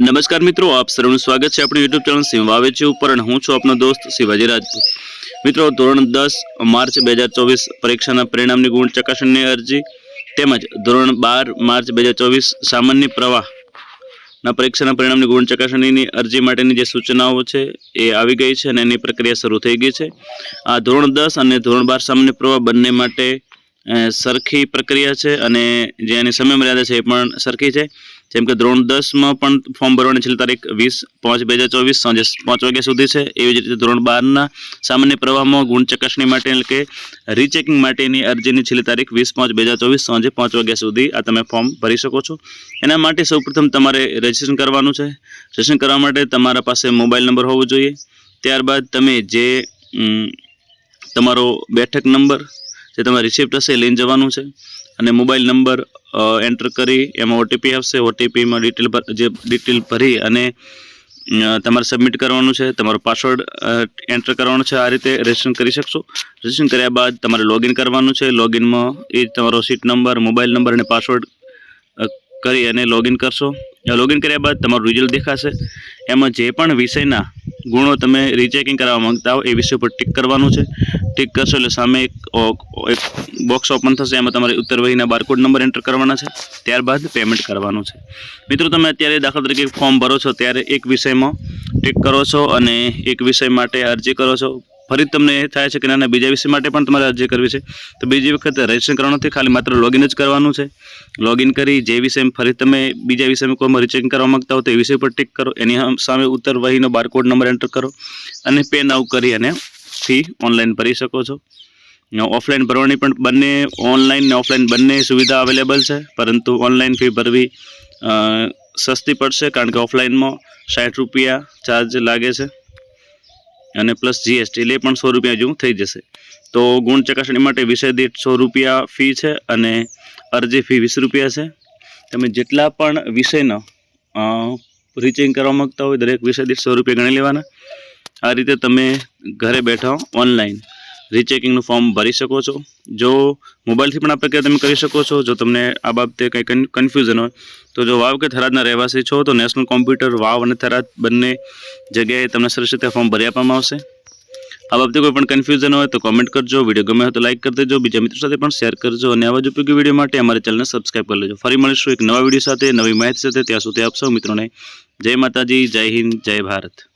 નમસ્કાર મિત્રો, આપ સર્વનું સ્વાગત છે આપણી યુટ્યુબ ચેનલ સિંહ વાવે છે ઉપર અને હું છું આપનો દોસ્ત શિવાજી રાજપૂત. મિત્રો, ધોરણ દસ માર્ચ બે હજાર ચોવીસ પરીક્ષાના પરિણામની ગુણ ચકાસણીની અરજી તેમજ ધોરણ બાર માર્ચ બે હજાર ચોવીસ સામાન્ય પ્રવાહના પરીક્ષાના પરિણામની ગુણ ચકાસણીની અરજી માટેની જે સૂચનાઓ છે એ આવી ગઈ છે અને એની પ્રક્રિયા શરૂ થઈ ગઈ છે. આ ધોરણ દસ અને ધોરણ બાર સામાન્ય પ્રવાહ બંને માટે સરખી પ્રક્રિયા છે અને જે એની સમય મર્યાદા છે એ પણ સરખી છે. જેમ કે ધોરણ દસમાં પણ ફોર્મ ભરવાની છેલ્લી તારીખ વીસ પાંચ બે હજાર ચોવીસ સાંજે પાંચ વાગ્યા સુધી છે. એવી જ રીતે ધોરણ બારના સામાન્ય પ્રવાહમાં ગુણ ચકાસણી માટે એટલે કે રીચેકિંગ માટેની અરજીની છેલ્લી તારીખ વીસ પાંચ બે હજાર ચોવીસ સાંજે પાંચ વાગ્યા સુધી આ તમે ફોર્મ ભરી શકો છો. એના માટે સૌપ્રથમ તમારે રજીસ્ટ્રેશન કરવાનું છે. રજીસ્ટ્રેશન કરવા માટે તમારા પાસે મોબાઈલ નંબર હોવો જોઈએ. ત્યારબાદ તમે જે તમારો બેઠક નંબર જે તમારી રિસિપ્ટ હશે એ લઈને જવાનું છે. અને મોબાઈલ નંબર એન્ટર કરી, એમાં ઓટીપી આવશે. ઓટીપીમાં ડિટેલ જે ડિટેલ ભરી અને તમારે સબમિટ કરવાનું છે. તમારો પાસવર્ડ એન્ટર કરવાનો છે. આ રીતે રજિસ્ટ્રેશન કરી શકશો. રજિસ્ટ્રેશન કર્યા બાદ તમારે લોગિન કરવાનું છે. લોગિનમાં એ તમારો સીટ નંબર મોબાઈલ નંબર અને પાસવર્ડ કરી અને લોગિન કરશો. લોગિન કર્યા બાદ તમારું રિઝલ્ટ દેખાશે. એમાં જે પણ વિષયના ગુણો તમે રીચેકિંગ કરાવવા માંગતા હો એ વિષય પર ટિક કરવાનું છે. ટિક કરશો એટલે સામે એક એક બોક્સ ઓપન થશે, એમાં તમારે ઉત્તર વહીના બારકોડ નંબર એન્ટર કરવાના છે. ત્યારબાદ પેમેન્ટ કરવાનું છે. મિત્રો, તમે અત્યારે દાખલા તરીકે ફોર્મ ભરો છો, ત્યારે એક વિષયમાં ટિક કરો છો અને એક વિષય માટે અરજી કરો છો. ફરી તમને એ થાય છે કે નાના બીજા વિષય માટે પણ તમારે અરજી કરવી છે. તો બીજી વખત રજીસ્ટ્રેશન કરવાનું નથી, ખાલી માત્ર લોગિન જ કરવાનું છે. લોગિન કરી, જે વિષય ફરી તમે બીજા વિષયમાં કોઈ રીચેકિંગ કરવા માંગતા હો તો એ વિષય પર ટિક કરો. એની સામે ઉત્તર વહીનો બારકોડ નંબર એન્ટર કરો અને પે નાવ કરી અને ફી ઓનલાઈન ભરી શકો છો. ઓફલાઈન ભરવાની પણ બંને ઓનલાઈન ને ઓફલાઈન બંને સુવિધા અવેલેબલ છે. પરંતુ ઓનલાઈન ફી ભરવી સસ્તી પડશે કારણ કે ઓફલાઈનમાં સાઠ રૂપિયા ચાર્જ લાગે છે. અને પ્લસ જીએસટી એટલે પણ સો રૂપિયા જેવું થઈ જશે. તો ગુણ ચકાસણી માટે વિષય દીઠ સો રૂપિયા ફી છે અને અરજી ફી વીસ રૂપિયા છે. તમે જેટલા પણ વિષયનો રીચિંગ કરવા માગતા હોય, દરેક વિષય દીઠ સો રૂપિયા ગણી લેવાના. આ રીતે તમે ઘરે બેઠા ઓનલાઈન રીચેકિંગનું ફોર્મ ભરી શકો છો. જો મોબાઈલથી પણ આ પ્રક્રિયા તમે કરી શકો છો, જો તમને આ બાબતે કંઈ કન્ફ્યુઝન હોય, તો જો વાવ કે થરાદના રહેવાસી છો, તો નેશનલ કોમ્પ્યુટર વાવ અને થરાદ બંને જગ્યાએ તમને સરસ રીતે ફોર્મ ભરી આપવામાં આવશે. આ બાબતે કોઈ પણ કન્ફ્યુઝન હોય તો કોમેન્ટ કરજો વીડિયો ગમે હોય તો લાઈક કરી દેજો, બીજા મિત્રો સાથે પણ શેર કરજો અને આવા જ ઉપયોગી વીડિયો માટે અમારી ચેનલને સબસ્ક્રાઈબ કરી લેજો. ફરી મળીશું એક નવા વીડિયો સાથે, નવી માહિતી સાથે, ત્યાં સુધી આપ સૌ મિત્રોને જય માતાજી, જય હિન્દ, જય ભારત.